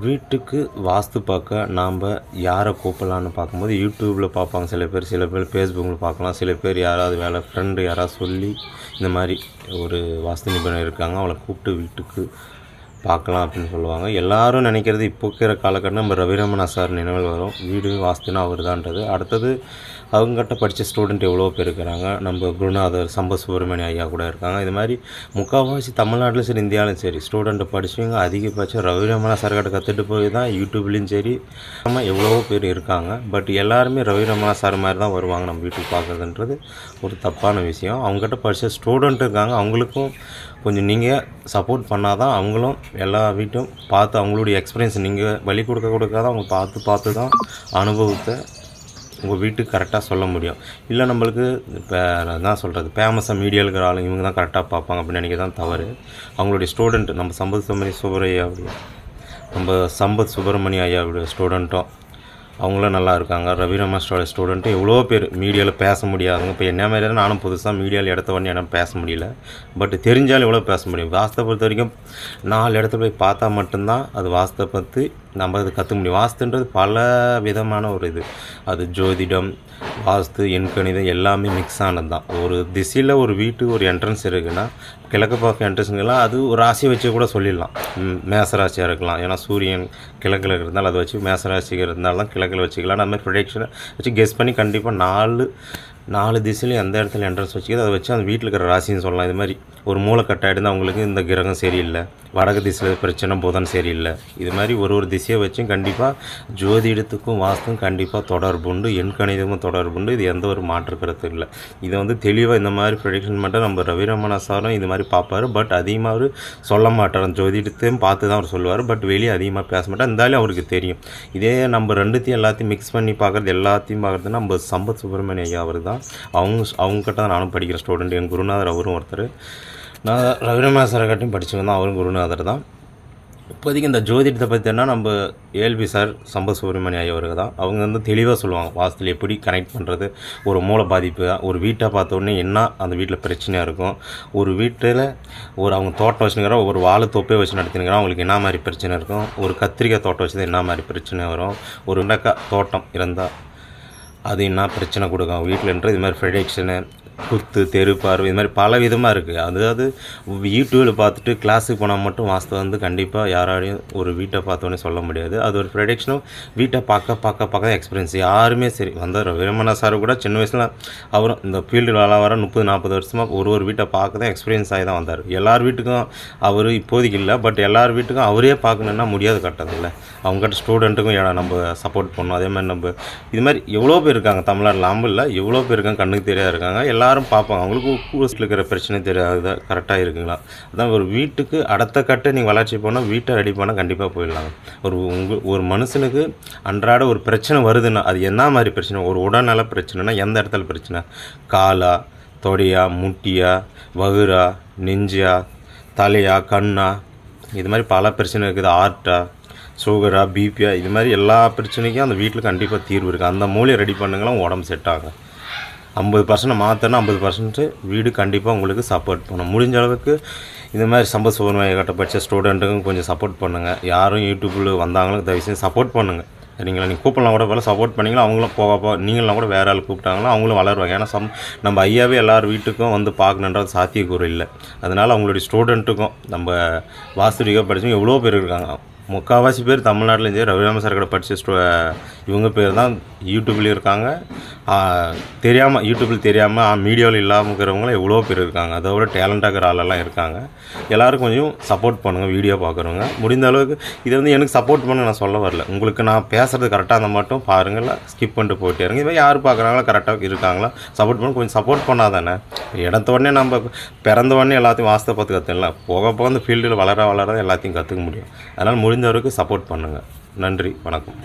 வீட்டுக்கு வாஸ்து பார்க்க நாம் யாரை கூப்பிடலான்னு பார்க்கும்போது யூடியூப்பில் பார்ப்பாங்க. சில பேர் சில பேர் ஃபேஸ்புக்கில் பார்க்கலாம். சில பேர் யாராவது வேலை ஃப்ரெண்டு யாராவது சொல்லி இந்த மாதிரி ஒரு வாஸ்து நிபுணர் இருக்காங்க. அவளை கூப்பிட்டு வீட்டுக்கு பார்க்கலாம் அப்படின்னு சொல்லுவாங்க. எல்லாரும் நினைக்கிறது இப்போ இருக்கிற காலக்கட்டம் நம்ம ரவிரமணா சார் நினைவில் வரும். வீடு வாஸ்துனா அவர் தான்றது அடுத்தது அவங்ககிட்ட படித்த ஸ்டூடெண்ட் எவ்வளோ பேர் இருக்கிறாங்க. நம்ம குருநாதர் சம்ப சுப்பிரமணிய ஐயா கூட இருக்காங்க. இது மாதிரி முக்கால்வாசி தமிழ்நாட்டிலும் சரி இந்தியாவிலும் சரி ஸ்டூடெண்ட்டை படிச்சவங்க அதிகபட்சம் ரவிரமணா சார்கிட்ட கற்றுட்டு போய் தான் யூடியூப்லேயும் சரி நம்ம எவ்வளோ பேர் இருக்காங்க. பட் எல்லாருமே ரவிரமணா சார் மாதிரி தான் வருவாங்க நம்ம யூடியூப் பார்க்குறதுன்றது ஒரு தப்பான விஷயம். அவங்ககிட்ட படித்த ஸ்டூடெண்ட் இருக்காங்க. அவங்களுக்கும் கொஞ்சம் நீங்கள் சப்போர்ட் பண்ணால் தான் அவங்களும் எல்லா வீட்டும் பார்த்து அவங்களுடைய எக்ஸ்பீரியன்ஸ் நீங்கள் வழி கொடுக்க கொடுக்காத அவங்க பார்த்து பார்த்து தான் அனுபவத்தை உங்கள் வீட்டுக்கு கரெக்டாக சொல்ல முடியும். இல்லை நம்மளுக்கு இப்போ என்ன சொல்கிறது ஃபேமஸாக மீடியா இருக்கிற ஆளுங்க இவங்க தான் கரெக்டாக பார்ப்பாங்க அப்படின்னு நினைக்க தான் தவறு. அவங்களுடைய ஸ்டூடெண்ட் நம்ம சம்பத் சுமணி சுப்பரையாவுடைய நம்ம சம்பத் சுப்பிரமணிய ஐயாவுடைய ஸ்டூடெண்ட்டும் அவங்களும் நல்லா இருக்காங்க. ரவி ரமேஷோட ஸ்டூடெண்ட்டு எவ்வளோ பேர் மீடியாவில் பேச முடியாதுங்க இப்போ என்ன மாதிரி நானும் புதுசாக மீடியாவில் இடத்த உடனே என்னால் பேச முடியல. பட் தெரிஞ்சாலும் எவ்வளோ பேச முடியும்? வாஸ்தை பொறுத்த வரைக்கும் நாலு இடத்துல போய் பார்த்தா மட்டும்தான் அது வாஸ்தை பற்றி நம்ம அது கற்றுக்க முடியும். வாஸ்துன்றது பல விதமான ஒரு இது. அது ஜோதிடம் வாஸ்து எண்கணிதம் எல்லாமே மிக்ஸ் ஆனது தான் ஒரு திசையில் ஒரு வீட்டு ஒரு என்ட்ரன்ஸ் இருக்குன்னா கிழக்கு பார்க்க என்ட்ரன்ஸுங்கெல்லாம் அது ஒரு ராசியை வச்சு கூட சொல்லிடலாம். மேசராசியாக இருக்கலாம். ஏன்னா சூரியன் கிழக்கில் இருந்தால் அதை வச்சு மேசராசிக்கு இருந்தாலும் கிழக்கில் வச்சுக்கலாம். அந்த மாதிரி ப்ரொடெக்ஷனை வச்சு கெஸ் பண்ணி கண்டிப்பாக நாலு நாலு திசையிலையும் அந்த இடத்துல என்ட்ரன்ஸ் வச்சுக்கிது அதை வச்சு அந்த வீட்டில் இருக்கிற ராசின்னு சொல்லலாம். இது மாதிரி ஒரு மூளை கட்டாக அவங்களுக்கு இந்த கிரகம் சரியில்லை. வடக்கு திசையில் பிரச்சனை புதன் சரியில்லை. இது மாதிரி ஒரு ஒரு திசையை வச்சும் கண்டிப்பாக ஜோதிடத்துக்கும் வாஸ்துக்கும் கண்டிப்பாக தொடர்பு உண்டு. தொடர்புண்டு தொடர்பு உண்டு. இது எந்த ஒரு மாற்று கருத்து இல்லை. இதை வந்து தெளிவாக இந்த மாதிரி ப்ரொடிக்ஷன் மட்டும் நம்ம ரவிரமணா சாரும் இது மாதிரி பார்ப்பாரு. பட் அதிகமாக அவர் சொல்ல மாட்டார். ஜோதிடத்தையும் பார்த்து தான் அவர் சொல்லுவார். பட் வெளியே அதிகமாக பேச மாட்டார். இருந்தாலும் அவருக்கு தெரியும். இதே நம்ம ரெண்டுத்தையும் எல்லாத்தையும் மிக்ஸ் பண்ணி பார்க்குறது எல்லாத்தையும் பார்க்குறது நம்ம சம்பத் சுப்பிரமணிய ஐயா அவர் தான். அவங்க அவங்ககிட்ட தான் நானும் படிக்கிற ஸ்டூடெண்ட் என் குருநாதர் அவரும் ஒருத்தர். நான் ரவிரமணா சார்கிட்டையும் கட்டியும் தான் அவரும் குருநாதர் தான். இப்போதைக்கு இந்த ஜோதிடத்தை பார்த்தீங்கன்னா நம்ம ஏல்பி சார் சம்ப சுப்பிரமணிய ஐயவர்கள் தான். அவங்க வந்து தெளிவாக சொல்லுவாங்க வாசத்தில் எப்படி கனெக்ட் பண்ணுறது ஒரு மூளை பாதிப்பு ஒரு வீட்டை பார்த்தோன்னே என்ன அந்த வீட்டில் பிரச்சனையாக இருக்கும் ஒரு வீட்டில் ஒரு அவங்க தோட்டம் வச்சுருக்கிற ஒரு வாழை தொப்பே வச்சு நடத்தினுக்கிறோம் அவங்களுக்கு என்ன மாதிரி பிரச்சனை இருக்கும் ஒரு கத்திரிக்காய் தோட்டம் வச்சது என்ன மாதிரி பிரச்சனை வரும் ஒரு வெண்டைக்காய் தோட்டம் இருந்தால் அது என்ன பிரச்சனை கொடுக்கும்? வீட்டிலன்றது இது மாதிரி ப்ரொடெக்ஷனு குத்து தெரு பார்வை இது மாதிரி பல விதமாக இருக்குது அதாவது யூடியூப்பில் பார்த்துட்டு கிளாஸுக்கு போனால் மட்டும் வாஸ்து வந்து கண்டிப்பாக யாராலையும் ஒரு வீட்டை பார்த்தோன்னே சொல்ல முடியாது. அது ஒரு ப்ரொடெக்ஷனும் வீட்டை பார்க்க பார்க்க பார்க்க எக்ஸ்பீரியன்ஸ் யாருமே சரி வந்தார் வேமனா சார் கூட சின்ன வயசில் அவரும் இந்த ஃபீல்டு வேலை வர முப்பது நாற்பது வருஷமாக ஒரு ஒரு வீட்டை பார்க்க தான் எக்ஸ்பீரியன்ஸ் ஆகி தான் வந்தார். எல்லார் வீட்டுக்கும் அவர் இப்போதைக்கு இல்லை பட் எல்லார் வீட்டுக்கும் அவரே பார்க்கணுன்னா முடியாது கட்டதில்ல அவங்ககிட்ட ஸ்டூடெண்ட்டுக்கும் ஏடா நம்ம சப்போர்ட் பண்ணணும் அதே மாதிரி நம்ம இது மாதிரி எவ்வளோ பேர் இருக்காங்க தமிழ்நாட்டில் நம்ம இல்லை எவ்வளோ பேர் இருக்காங்க கண்ணுக்கு தெரியாது இருக்காங்க. எல்லாரும் பார்ப்பாங்க. அவங்களுக்கு கூடத்தில் இருக்கிற பிரச்சனை தெரியாது கரெக்டாக இருக்குங்களா? அதான் ஒரு வீட்டுக்கு அடுத்த கட்ட நீங்கள் வளர்ச்சி போனால் வீட்டை ரெடி பண்ணால் கண்டிப்பாக போயிடலாம் ஒரு உங்கள் ஒரு மனுஷனுக்கு அன்றாட ஒரு பிரச்சனை வருதுன்னா அது என்ன மாதிரி பிரச்சனை? ஒரு உடல்நல பிரச்சனைனா எந்த இடத்துல பிரச்சனை? காலா தொடையா முட்டியா வகுரா நெஞ்சியா தலையா கண்ணா? இது மாதிரி பல பிரச்சனை இருக்குது. ஆர்ட்டா? சுகரா பிபியா இது மாதிரி எல்லா பிரச்சனைக்கும் அந்த வீட்டில் கண்டிப்பாக தீர்வு இருக்குது அந்த மூலையை ரெடி பண்ணுங்களா உடம்பு செட் ஆகும். ஐம்பது பர்சன்ட் மாற்றினா ஐம்பது பர்சன்ட்டு வீடு கண்டிப்பாக உங்களுக்கு சப்போர்ட் பண்ணும். முடிஞ்ச அளவுக்கு இந்த மாதிரி சம்பத் சுப்பிரமணிய கட்ட படித்த ஸ்டூடெண்ட்டுக்கும் கொஞ்சம் சப்போர்ட் பண்ணுங்கள் யாரும் யூடியூப்பில் வந்தாங்களும் தயவுசெய்து சப்போர்ட் பண்ணுங்கள் சரிங்களா? நீங்கள் கூப்பிடலாம் கூட போல சப்போர்ட் பண்ணிங்களா அவங்களும் போக போக நீங்களாம் கூட வேறு ஆள் கூப்பிட்டாங்களா அவங்களும் வளருவாங்க. ஏன்னா சம் நம்ம ஐயாவே எல்லார் வீட்டுக்கும் வந்து பார்க்கணுன்றது சாத்தியக்கூறு இல்லை. அதனால் அவங்களுடைய ஸ்டூடெண்ட்டுக்கும் நம்ம வாஸ்துரிகா படித்தவங்க எவ்வளோ பேர் இருக்காங்க? முக்கால்வாசி பேர் தமிழ்நாட்டில் சரி ரவிராம சார் கூட படித்த ஸ்டூ இவங்க பேர் தான் யூடியூப்லேயும் இருக்காங்க. தெரியாமல் யூடியூப்பில் தெரியாமல் மீடியாவில் இல்லாமல் இருக்கிறவங்களும் எவ்வளோ பேர் இருக்காங்க. அதை விட டேலண்டாக இருக்கிற ஆளெல்லாம் இருக்காங்க. எல்லோரும் கொஞ்சம் சப்போர்ட் பண்ணுங்கள் வீடியோ பார்க்குறவங்க. முடிந்த அளவுக்கு இதை வந்து எனக்கு சப்போர்ட் பண்ண நான் சொல்ல வரல. உங்களுக்கு நான் பேசுகிறது கரெக்டாக இருந்தால் மட்டும் பாருங்கள் ஸ்கிப் பண்ணிட்டு போயிட்டே இருங்க. இவன் யார் பார்க்குறாங்களோ கரெக்டாக இருக்காங்களா சப்போர்ட் பண்ண கொஞ்சம் சப்போர்ட் பண்ணால் தானே. இடத்த உடனே நம்ம பிறந்த உடனே எல்லாத்தையும் வாஸ்தை பார்த்து கற்றுக்கலாம் போக போக அந்த ஃபீல்டில் வளர வளர எல்லாத்தையும் கற்றுக்க முடியும். அதனால் முடிஞ்ச வரைக்கும் சப்போர்ட் பண்ணுங்கள் நன்றி வணக்கம்.